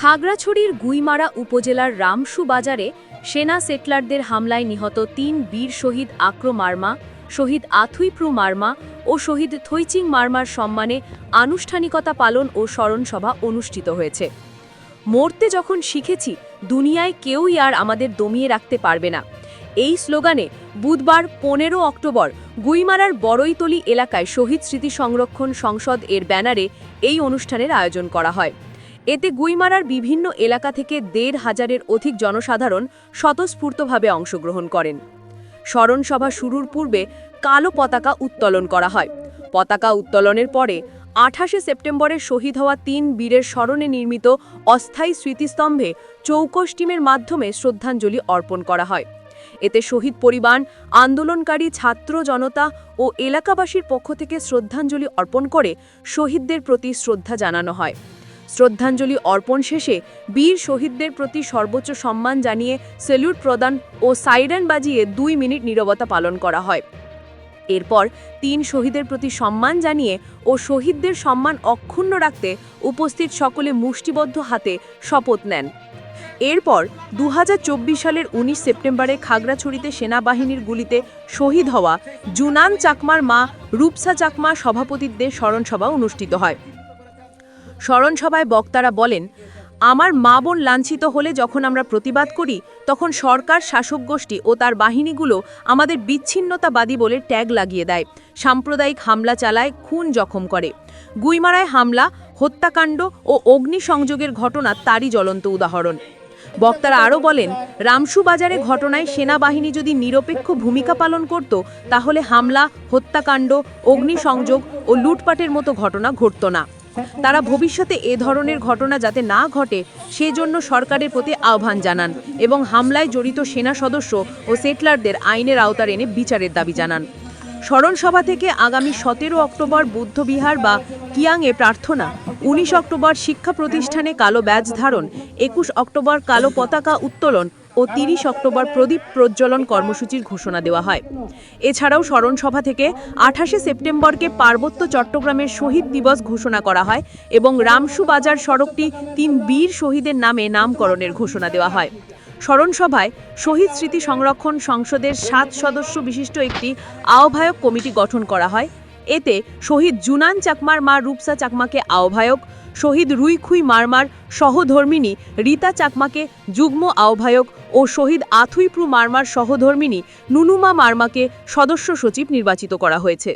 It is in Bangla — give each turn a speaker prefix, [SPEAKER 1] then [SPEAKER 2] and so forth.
[SPEAKER 1] খাগড়াছড়ির গুইমারা উপজেলার রামসু বাজারে সেনা সেটলারদের হামলায় নিহত তিন বীর শহীদ আক্র মার্মা, শহীদ আথুইপ্রু মার্মা ও শহীদ থৈচিং মার্মার সম্মানে আনুষ্ঠানিকতা পালন ও স্মরণসভা অনুষ্ঠিত হয়েছে। মরতে যখন শিখেছি, দুনিয়ায় কেউই আর আমাদের দমিয়ে রাখতে পারবে না। এই স্লোগানে বুধবার পনেরো অক্টোবর গুইমারার বড়ইতলি এলাকায় শহীদ স্মৃতি সংরক্ষণ সংসদ এর ব্যানারে এই অনুষ্ঠানের আয়োজন করা হয়। এতে গুইমারার বিভিন্ন এলাকা থেকে দেড় হাজারের অধিক জনসাধারণ স্বতঃস্ফূর্তভাবে অংশগ্রহণ করেন। স্মরণসভা শুরুর পূর্বে কালো পতাকা উত্তোলন করা হয়। পতাকা উত্তোলনের পরে আঠাশে সেপ্টেম্বরে শহীদ হওয়া তিন বীরের স্মরণে নির্মিত অস্থায়ী স্মৃতিস্তম্ভে চৌকস টিমের মাধ্যমে শ্রদ্ধাঞ্জলি অর্পণ করা হয়। এতে শহীদ পরিবার, আন্দোলনকারী ছাত্র জনতা ও এলাকাবাসীর পক্ষ থেকে শ্রদ্ধাঞ্জলি অর্পণ করে শহীদদের প্রতি শ্রদ্ধা জানানো হয়। শ্রদ্ধাঞ্জলি অর্পণ শেষে বীর শহীদদের প্রতি সর্বোচ্চ সম্মান জানিয়ে সেলুট প্রদান ও সাইরেন বাজিয়ে দুই মিনিট নীরবতা পালন করা হয়। এরপর তিন শহীদের প্রতি সম্মান জানিয়ে ও শহীদদের সম্মান অক্ষুণ্ণ রাখতে উপস্থিত সকলে মুষ্টিবদ্ধ হাতে শপথ নেন। এরপর দু হাজার চব্বিশ সালের ১৯ সেপ্টেম্বরে খাগড়াছড়িতে সেনাবাহিনীর গুলিতে শহীদ হওয়া জুনান চাকমার মা রূপসা চাকমা সভাপতিত্বে স্মরণসভা অনুষ্ঠিত হয়। স্মরণসভায় বক্তারা বলেন, আমার মা বোন লাঞ্ছিত হলে যখন আমরা প্রতিবাদ করি, তখন সরকার, শাসক গোষ্ঠী ও তার বাহিনীগুলো আমাদের বিচ্ছিন্নতাবাদী বলে ট্যাগ লাগিয়ে দেয়। সাম্প্রদায়িক হামলা চালায়, খুন জখম করে। গুইমারায় হামলা, হত্যাকাণ্ড ও অগ্নিসংযোগের ঘটনা তারই জ্বলন্ত উদাহরণ। বক্তারা আরও বলেন রামসু বাজারে ঘটনায় সেনাবাহিনী যদি নিরপেক্ষ ভূমিকা পালন করত, তাহলে হামলা, হত্যাকাণ্ড, অগ্নিসংযোগ ও লুটপাটের মতো ঘটনা ঘটত না। তারা ভবিষ্যতে এ ধরনের ঘটনা যাতে না ঘটে, সেজন্য সরকারের প্রতি আহ্বান জানান এবং হামলায় জড়িত সেনা সদস্য ও সেটলারদের আইনের আওতার এনে বিচারের দাবি জানান। স্মরণসভা থেকে আগামী সতেরো অক্টোবর বুদ্ধবিহার বা কিয়াংয়ে প্রার্থনা, উনিশ অক্টোবর শিক্ষা প্রতিষ্ঠানে কালো ব্যাজ ধারণ, একুশ অক্টোবর কালো পতাকা উত্তোলন ও তিরিশ অক্টোবর প্রদীপ প্রজ্বলন কর্মসূচির ঘোষণা দেওয়া হয়। এছাড়াও স্মরণসভা থেকে আঠাশে সেপ্টেম্বরকে পার্বত্য চট্টগ্রামের শহীদ দিবস ঘোষণা করা হয় এবং রামসু বাজার সড়কটি তিন বীর শহীদের নামে নামকরণের ঘোষণা দেওয়া হয়। স্মরণসভায় শহীদ স্মৃতি সংরক্ষণ সংসদের সাত সদস্য বিশিষ্ট একটি আহ্বায়ক কমিটি গঠন করা হয়। এতে শহীদ জুনান চাকমার মা রূপসা চাকমাকে আহ্বায়ক, শহীদ রুইখুই মারমার সহধর্মিনী রীতা চাকমাকে যুগ্ম আহ্বায়ক ও শহীদ আথুইপ্রু মারমার সহধর্মিনী নুনুমা মারমাকে সদস্য সচিব নির্বাচিত করা হয়েছে।